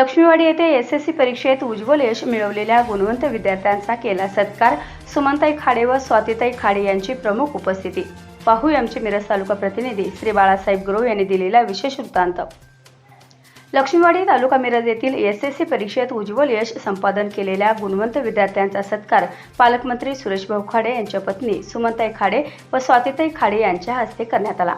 लक्ष्मीवाडी येथे S S C परीक्षेत उज्ज्वल यश मिळवलेल्या गुणवंत विद्यार्थ्यांचा केला सत्कार. सुमनताई खाडे व स्वातीताई खाडे यांची प्रमुख उपस्थिती. पाहू आमचे मिरज तालुका प्रतिनिधी श्री बाळासाहेब गुरव यांनी दिलेला विशेष वृत्तांत. लक्ष्मीवाडी तालुका मिरज येथील एस एस सी परीक्षेत उज्ज्वल यश संपादन केलेल्या गुणवंत विद्यार्थ्यांचा सत्कार पालकमंत्री सुरेशभाऊ खाडे यांच्या पत्नी सुमनताई खाडे व स्वातीताई खाडे यांच्या हस्ते करण्यात आला.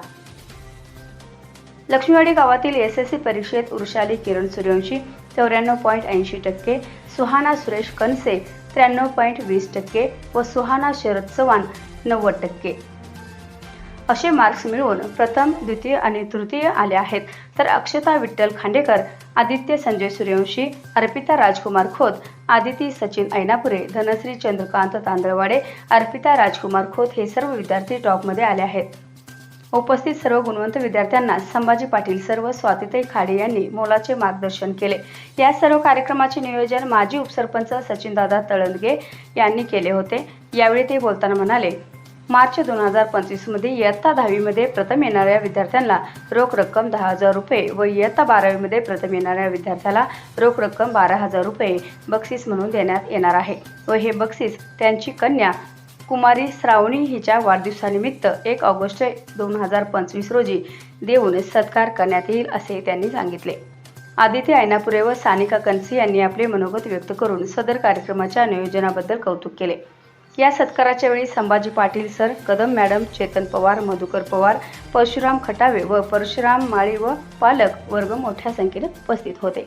लक्ष्मीवाडी गावातील एस एस सी परीक्षेत उर्शाली किरण सूर्यवंशी चौऱ्याण्णव पॉईंट ऐंशी टक्के सुहाना सुरेश कनसे त्र्याण्णव पॉईंट वीस टक्के व सुहाना शरद चव्हाण नव्वद टक्के. असे मार्क्स मिळवून प्रथम द्वितीय आणि तृतीय आले आहेत. तर अक्षता विठ्ठल खांडेकर आदित्य संजय सूर्यवंशी अर्पिता राजकुमार खोत आदिती सचिन ऐनापुरे धनश्री चंद्रकांत तांदळवाडे अर्पिता राजकुमार खोत हे सर्व विद्यार्थी टॉपमध्ये आले आहेत. उपस्थित सर्व गुणवंत विद्यार्थ्यांना संभाजी पाटील सर्व स्वातिताई खाडे यांनी मोलाचे मार्गदर्शन केले. या सर्व कार्यक्रमाचे नियोजन माजी उपसरपंच सचिनदादा तळंदगे यांनी केले होते. यावेळी ते बोलताना म्हणाले मार्च दोन हजार पंचवीसमध्ये इयत्ता दहावीमध्ये प्रथम येणाऱ्या विद्यार्थ्यांना रोख रक्कम दहा हजार रुपये व इयत्ता बारावीमध्ये प्रथम येणाऱ्या विद्यार्थ्याला रोख रक्कम बारा हजार रुपये बक्षीस म्हणून देण्यात येणार आहे व हे बक्षीस त्यांची कन्या कुमारी श्रावणी हिच्या वाढदिवसानिमित्त एक ऑगस्ट दोन हजार पंचवीस रोजी देऊन सत्कार करण्यात येईल असे त्यांनी सांगितले. आदित्य ऐनापुरे व सानिका कनसी यांनी आपले मनोगत व्यक्त करून सदर कार्यक्रमाच्या नियोजनाबद्दल कौतुक केले. या सत्काराच्या वेळी संभाजी पाटील सर कदम मॅडम चेतन पवार मधुकर पवार परशुराम खटावे व परशुराम माळी व पालक वर्ग मोठ्या संख्येने उपस्थित होते.